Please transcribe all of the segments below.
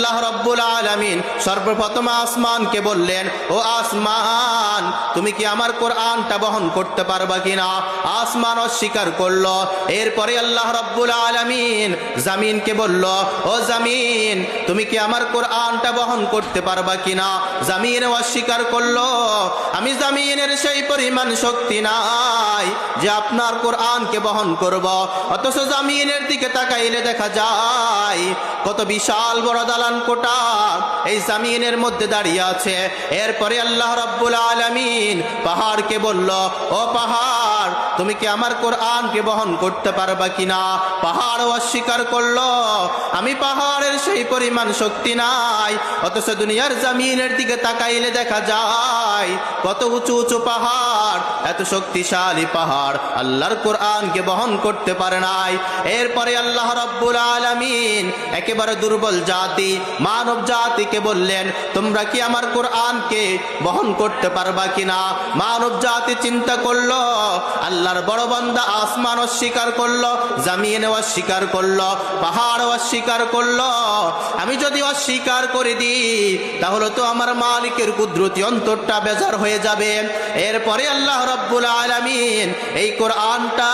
আল্লাহ রব্বুল আলমিন সর্বপ্রথম আসমানকে বললেন, ও আসমান, তুমি কি আমার কোরআনটা বহন করতে পারবা কিনা? আসমান অস্বীকার করল। এরপরে আল্লাহ রব্বুল আলমিন জামিনকে বলল, ও জামিন, তুমি কি আমার কোরআনটা বহন করতে পারবা কিনা? জামিন অস্বীকার করল, আমি জামিনের সেই পরিমাণ শক্তি নাই যে আপনার কোরআনকে বহন করব। অথচ জামিনের দিকে তাকাইলে দেখা যায়, কত বিশাল বড় দালান কোটা এই জামিনের মধ্যে দাঁড়িয়ে আছে। এরপরে আল্লাহ রব্বুল আলমিন পাহাড়কে বলল, ও পাহাড় তুমি কি আমার কোরআনকে বহন করতে পারবা কিনা? পাহাড় অস্বীকার করল। আমি পাহাড়ের সেই পরিমাণ শক্তি নাই, অথচ দুনিয়ার জামিনের দিকে তাকাইলে দেখা যায়, কত উঁচু উঁচু পাহাড়, এত শক্তিশালী পাহাড় আল্লাহর কোরআনকে বহন করতে পারে নাই। এরপরে আল্লাহ রব্বুল আলমিন একেবারে দুর্বল জাতি, মানব জাতিকে বললেন, তোমরা কি আমার কোরআনকে বহন করতে পারবা কিনা? মানব জাতি চিন্তা করল আল্লাহর বড় বান্দা আসমান অস্বীকার করল, জামিন অস্বীকার করল, পাহাড় অস্বীকার করল। আমি যদি অস্বীকার করে দিই, তাহলে তো আমার মালিকের কুদরতি অন্তরটা বেজার হয়ে যাবে। এরপরে আল্লাহ রব্বুল আলমিন এই কোরআনটা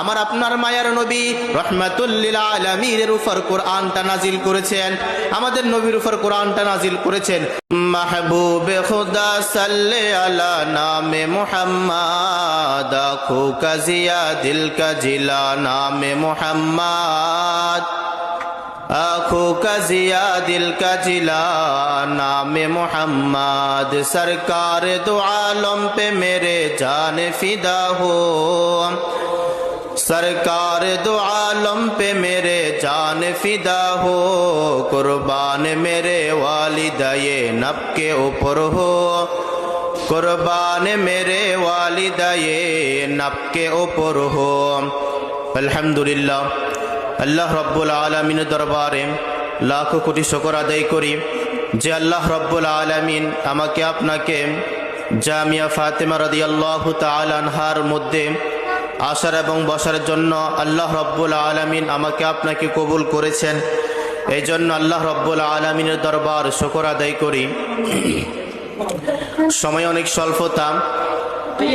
আমার আপনার মায়ার নবী রহমাতুল্লিল আলমীর উপর কোরআনটা নাজিল করেছেন। আমাদের নবীর উপর কোরআনটা নাজিল করেছেন। মাহবুবে খুদা সাল্লে আলা নামে মোহাম্মদ খু কাজিয়া দিল কাজিলা নামে মোহাম্মদ آنکھو কাজিয়া দিল কাজিলা নামে جلا نام محمد আলম পে মেরে پہ ফিদা جان सरकार दो आलम पे मेरे जान फिदा हो कुर्बान मेरे वालिदा ये नब के ऊपर हो कुर्बान मेरे वालिदा ये नब के ऊपर हो अल्हम्दुलिल्लाह আল্লাহ রব্বুল আলমিন দরবারে লাখো কোটি শকর আদায় করি যে আল্লাহ রব্বুল আলমিন আমাকে আপনাকে জামিয়া ফাতেমা রদি আল্লাহ তালহার মধ্যে আসার এবং বসার জন্য আল্লাহ রব্বুল আলমিন আমাকে আপনাকে কবুল করেছেন। এই জন্য আল্লাহ রব্বুল আলমিনের দরবার শকর আদায় করি। সময় অনেক স্বল্পতা।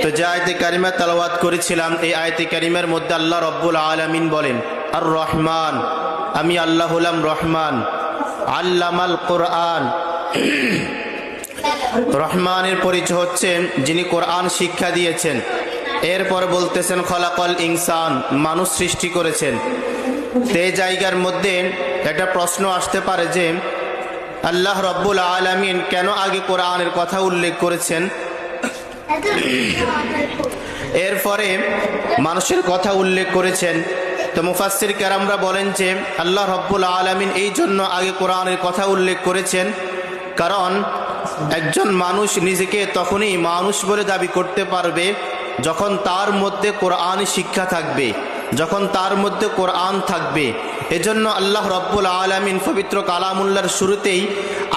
তো যে আয়তে কারিমা তালাওয়াত করেছিলাম, এই আয়তে কারিমের মধ্যে আল্লাহ রব্বুল আলমিন বলেন আর রহমান আমি আল্লাহ হলাম রহমান। আল্লামাল কোরআন। রহমানের পরিচয় হচ্ছে যিনি কোরআন শিক্ষা দিয়েছেন। এরপর বলতেছেন, খলাকল ইনসান, মানুষ সৃষ্টি করেছেন। তে জায়গার মধ্যে একটা প্রশ্ন আসতে পারে যে, আল্লাহ রব্বুল আলমিন কেন আগে কোরআনের কথা উল্লেখ করেছেন? এরপরে মানুষের কথা উল্লেখ করেছেন। তো মুফাসির ক্যারামরা বলেন যে, আল্লাহ রব্বুল আলমিন এই জন্য আগে কোরআনের কথা উল্লেখ করেছেন। কারণ একজন মানুষ নিজেকে তখনই মানুষ বলে দাবি করতে পারবে যখন তার মধ্যে কোরআন শিক্ষা থাকবে, যখন তার মধ্যে কোরআন থাকবে, এজন্য আল্লাহ রব্বুল আলমিন পবিত্র কালামুল্লার শুরুতেই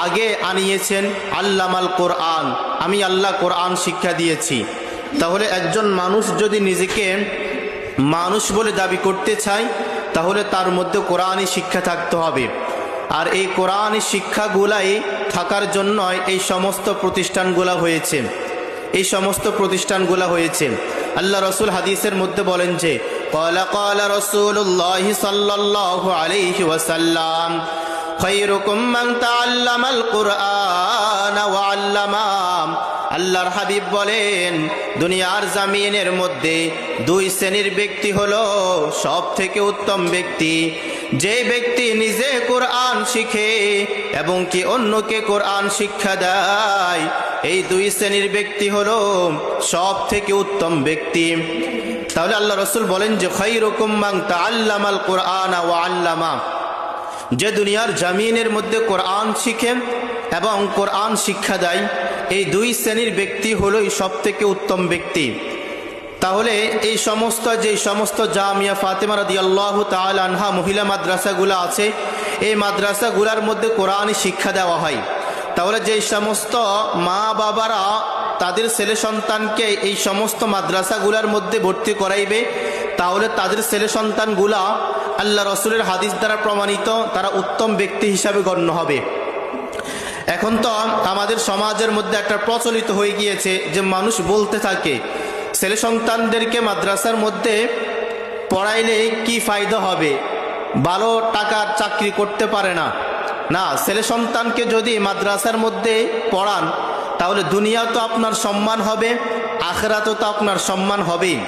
আগে আনিয়েছেন, আল্লামাল কোরআন, আমি আল্লাহ কোরআন শিক্ষা দিয়েছি। তাহলে একজন মানুষ যদি নিজেকে মানুষ বলে দাবি করতে চায়, তাহলে তার মধ্যে কোরআনই শিক্ষা থাকতে হবে। আর এই কোরআনই শিক্ষাগুলাই থাকার জন্যই এই সমস্ত প্রতিষ্ঠানগুলা হয়েছে। এই সমস্ত প্রতিষ্ঠানগুলো হয়েছে। আল্লাহ রসুল হাদিসের মধ্যে বলেন যে, কলা কলা আল্লাহর হাবিব বলেন, দুনিয়ার জামিনের মধ্যে দুই শ্রেণির ব্যক্তি হলো সব থেকে উত্তম ব্যক্তি। যে ব্যক্তি নিজে কোরআন শিখে এবং কি অন্যকে কোরআন শিক্ষা দেয়, এই দুই শ্রেণির ব্যক্তি হলো সব থেকে উত্তম ব্যক্তি। তাহলে আল্লাহ রসুল বলেন যে খৈরকম মাং তা আল্লামাল কোরআন ও আল্লামা। যে দুনিয়ার জামিনের মধ্যে কোরআন শিখে এবং কোরআন শিক্ষা দেয়, এই দুই শ্রেণির ব্যক্তি হলোই সব থেকে উত্তম ব্যক্তি। তাহলে এই সমস্ত যে সমস্ত জামিয়া ফাতেমা রাদি আল্লাহ আনহা মহিলা মাদ্রাসাগুলো আছে, এই মাদ্রাসাগুলার মধ্যে কোরআন শিক্ষা দেওয়া হয়। তাহলে যে সমস্ত মা বাবারা তাদের ছেলে সন্তানকে এই সমস্ত মাদ্রাসাগুলার মধ্যে ভর্তি করাইবে, তাহলে তাদের ছেলে সন্তানগুলা আল্লাহ রসুলের হাদিস দ্বারা প্রমাণিত তারা উত্তম ব্যক্তি হিসাবে গণ্য হবে। এখন তো আমাদের সমাজের মধ্যে একটা প্রচলিত হয়ে গিয়েছে যে মানুষ বলতে থাকে ছেলে সন্তানদেরকে মাদ্রাসার মধ্যে পড়াইলে কি ফায়দা হবে? ভালো টাকার চাকরি করতে পারে না। না, ছেলে সন্তানকে যদি মাদ্রাসার মধ্যে পড়ান, তাহলে দুনিয়া তো আপনার সম্মান হবে, আখরাতও তো আপনার সম্মান হবেই।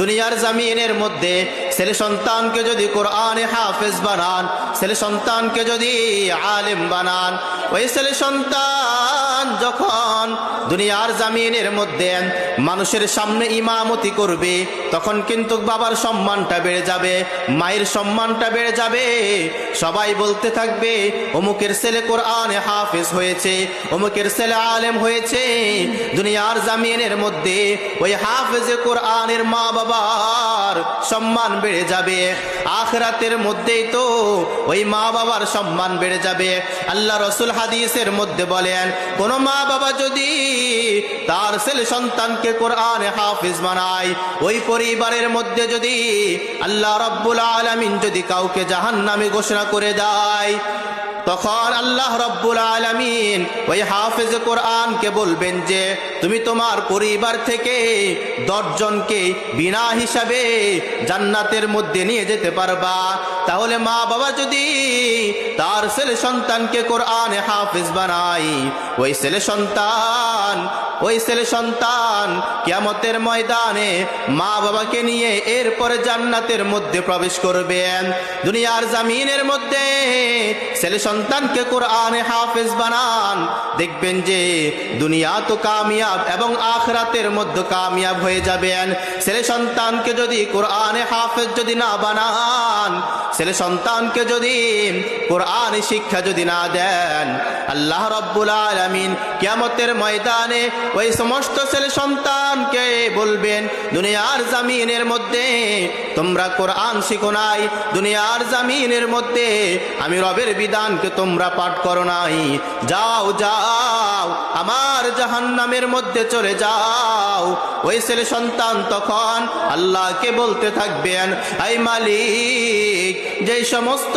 দুনিয়ার জামিনের মধ্যে ছেলে সন্তানকে যদি কোরআনে হাফেজ বানান, ছেলে সন্তানকে যদি আলেম বানান, ওই ছেলে সন্তান যখন দুনিয়ার জামিনের মধ্যে মানুষের সামনে ইমামতি করবে, তখন কিন্তু বাবার সম্মানটা বেড়ে যাবে, মায়ের সম্মানটা বেড়ে যাবে। সবাই বলতে থাকবে, অমুকের ছেলে কোরআনে হাফেজ হয়েছে, অমুকের ছেলে আলেম হয়েছে। দুনিয়ার জামিনের মধ্যে ওই হাফেজে কোরআনের মা বাবার সম্মান বেড়ে যাবে। আখরাতের মধ্যেই তো ওই মা বাবার সম্মান বেড়ে যাবে। আল্লাহ রসুল হাদিসের মধ্যে বলেন, কোন মা বাবা যদি তার ছেলে সন্তানকে কোরআনে হাফিজ বানায়, ওই পরিবারের মধ্যে যদি আল্লাহ রব্বুল আলমিন যদি কাউকে জাহান নামে ঘোষণা করে দেয়, তখন আল্লাহ রব্বুল আলমিন ওই হাফেজ কোরআনকে বলবেন যে, তুমি তোমার পরিবার থেকে দশজনকে বিনা হিসাবে জান্নাতের মধ্যে নিয়ে যেতে পারবা। তাহলে মা বাবা যদি তার ছেলে সন্তানকে কোরআনে হাফেজ বানাই ওই ছেলে সন্তান, ওই ছেলে সন্তান কিয়ামতের ময়দানে মা বাবাকে নিয়ে এরপরে জান্নাতের মধ্যে প্রবেশ করবেন। দুনিয়ার জামিনের মধ্যে ছেলে সন্তানকে কোরআনে হাফেজ বানান। দেখবেন যে দুনিয়া তো কামিয়াব এবং আখরাতের মধ্যে কামিয়াব হয়ে যাবেন। ছেলে সন্তানকে যদি কোরআনে হাফেজ যদি না বানান ছেলে সন্তানকে যদি কোরআন শিক্ষা যদি না দেন, আল্লাহ রব্বুল আলমিন কিয়ামতের ময়দানে ওই সমস্ত ছেলে সন্তানকে বলবেন, দুনিয়ার জামিনের মধ্যে তোমরা কোরআন শিখো নাই, দুনিয়ার জামিনের মধ্যে। আমি রবের বিধানকে তোমরা পাঠ করো নাই। যাও যাও, আমার জাহান্নামের মধ্যে চলে যাও। ওই ছেলে সন্তান তখন আল্লাহকে বলতে থাকবেন, আই মালিক যেই সমস্ত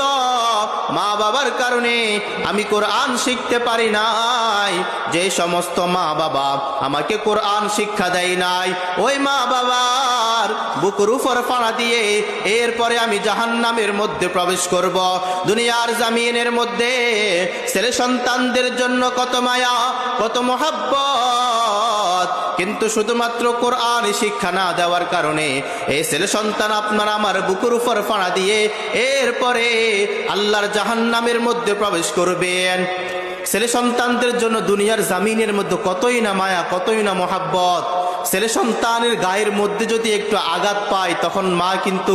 মা বাবার কারণে আমি কোরআন শিখতে পারি নাই, যে সমস্ত মা বাবা আমাকে কোরআন শিক্ষা দেয় নাই, ওই মা বাবার বুকুর উপর ফাড়া দিয়ে এরপরে আমি জাহান্নামের মধ্যে প্রবেশ করব। দুনিয়ার জামিনের মধ্যে ছেলে সন্তানদের জন্য কত মায়া, কত মহাব্বত। কিন্তু শুধুমাত্র কোরআন শিক্ষা না দেওয়ার কারণে এই ছেলে সন্তান আপনার আমার বুকুর উপর ফাড়া দিয়ে এরপরে আল্লাহর জাহান্নামের মধ্যে প্রবেশ করবেন। ছেলে সন্তানদের জন্য দুনিয়ার জামিনের মধ্যে কতই না মায়া, কতই না মহাব্বত। ছেলে সন্তানের গায়ের মধ্যে যদি একটু আঘাত পায়, তখন মা কিন্তু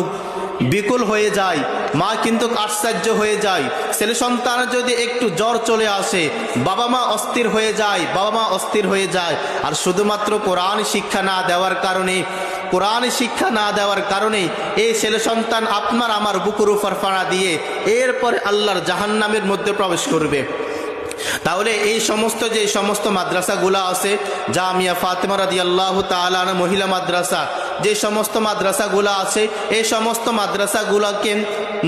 বিকুল হয়ে যায়, মা কিন্তু আশ্চর্য হয়ে যায়। ছেলে সন্তানের যদি একটু জ্বর চলে আসে, বাবা মা অস্থির হয়ে যায়, বাবা মা অস্থির হয়ে যায়। আর শুধুমাত্র কোরআন শিক্ষা না দেওয়ার কারণে, কোরআন শিক্ষা না দেওয়ার কারণে এই ছেলে সন্তান আপনার আমার বুকুর উপর ফাড়া দিয়ে, এরপরে আল্লাহর জাহান্নামের মধ্যে প্রবেশ করবে। তাহলে এই সমস্ত যে সমস্ত মাদ্রাসাগুলো আছে, জামিয়া ফাতেমা রাদি আল্লাহ তালানা মহিলা মাদ্রাসা, যে সমস্ত মাদ্রাসাগুলো আছে, এই সমস্ত মাদ্রাসাগুলোকে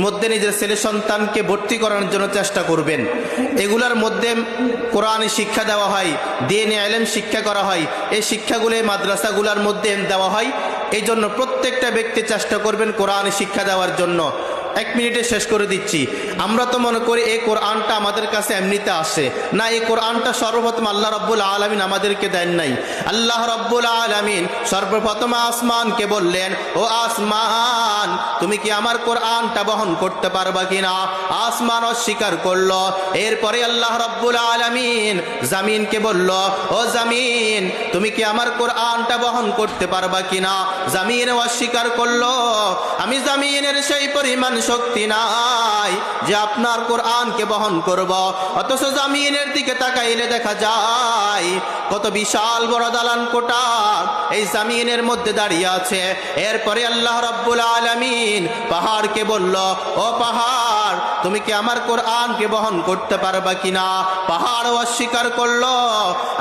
মধ্যে নিজের ছেলে সন্তানকে ভর্তি করানোর জন্য চেষ্টা করবেন। এগুলার মধ্যে কোরআন শিক্ষা দেওয়া হয়, দিনে আলেম শিক্ষা করা হয়, এই শিক্ষাগুলো মাদ্রাসাগুলোর মধ্যে দেওয়া হয়। এই জন্য প্রত্যেকটা ব্যক্তি চেষ্টা করবেন কোরআন শিক্ষা দেওয়ার জন্য। এক মিনিটে শেষ করে দিচ্ছি। আমরা তো মনে করি এই কোরআনটা আমাদের কাছে এমনিতে আসে। না, এই কোরআনটা সর্বপ্রথম আল্লাহ রব্বুল আলমিন আমাদেরকে দেন নাই। আল্লাহ রব্বুল আলমিন সর্বপ্রথম আসমানকে বললেন, ও আসমান, তুমি কি আমার কোরআনটা বহন করতে পারবা কিনা? আসমান অস্বীকার করল। এরপরে আল্লাহ রব্বুল আলমিন জামিনকে বলল, ও জামিন, তুমি কি আমার কোরআনটা বহন করতে পারবা কিনা? জামিন অস্বীকার করল। আমি জামিনের সেই পরিমাণ শক্তি নাই যে আপনার কোরআনকে বহন করব। অথচ জামিনের দিকে তাকাইলে দেখা যায়, কত বিশাল বড় দালান কোটা এই জামিনের মধ্যে দাঁড়িয়ে আছে। এরপরে আল্লাহ রব্বুল আলমিন পাহাড়কে বলল, ও পাহাড় তুমি কি আমার কোরআনকে বহন করতে পারবা কিনা? পাহাড় অস্বীকার করল।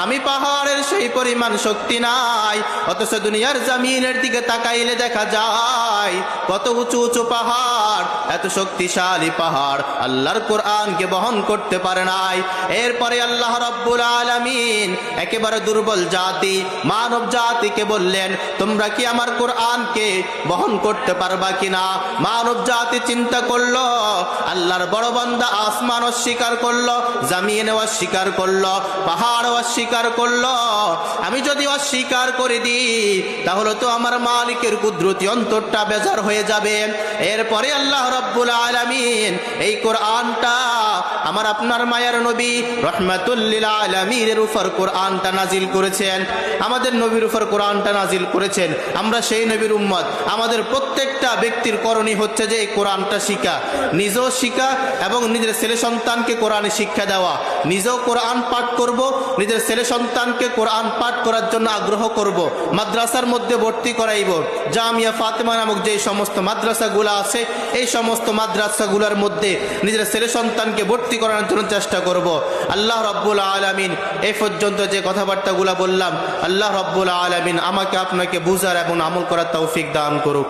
আমি পাহাড়ের সেই পরিমাণ শক্তি নাই। অথচ দুনিয়ার জামিনের দিকে তাকাইলে দেখা যায়, কত উঁচু উঁচু পাহাড়, এত শক্তিশালী পাহাড় আল্লাহর কোরআনকে বহন করতে পারে নাই। এরপরে আল্লাহ রব্বুল আলামিন একেবারে দুর্বল জাতি, মানব জাতিকে বললেন, তোমরা কি আমার কোরআনকে বহন করতে পারবা কিনা? মানব জাতি চিন্তা করল আল্লাহর বড় বান্দা আসমান অস্বীকার করল জামিন অস্বীকার করল পাহাড় অস্বীকার করল। আমি যদি অস্বীকার করে দিই, তাহলে তো আমার মালিকের কুদরতি অন্তরটা বেজার হয়ে যাবে। এরপরে আল্লাহ রব্বুল আলমিন এই কোরআনটা আমার আপনার মায়ের নবী রহমাতুল্লিল উপর কোরআনটা নাজিল করেছেন, আমাদের নবীর উপর কোরআনটা নাজিল করেছেন। আমরা সেই নবীর উম্মত। আমাদের প্রত্যেকটা ব্যক্তির করণী হচ্ছে যে এই কোরআনটা শিখা। নিজেও শিখা এবং নিজের ছেলে সন্তানকে কোরআনে শিক্ষা দেওয়া। নিজেও কোরআন পাঠ করব, নিজের ছেলে সন্তানকে কোরআন পাঠ করার জন্য আগ্রহ করব। মাদ্রাসার মধ্যে ভর্তি করাইব। জামিয়া ফাতেমা নামক যে সমস্ত মাদ্রাসাগুলো আছে, এই সমস্ত মাদ্রাসাগুলোর মধ্যে নিজের ছেলে সন্তানকে ভর্তি করানোর জন্য চেষ্টা করব। আল্লাহ রব্বুল আলমিন এ পর্যন্ত যে কথাবার্তাগুলো বললাম, আল্লাহ রব্বুল আলমিন আমাকে আপনাকে বুঝার এবং আমল করার তৌফিক দান করুক।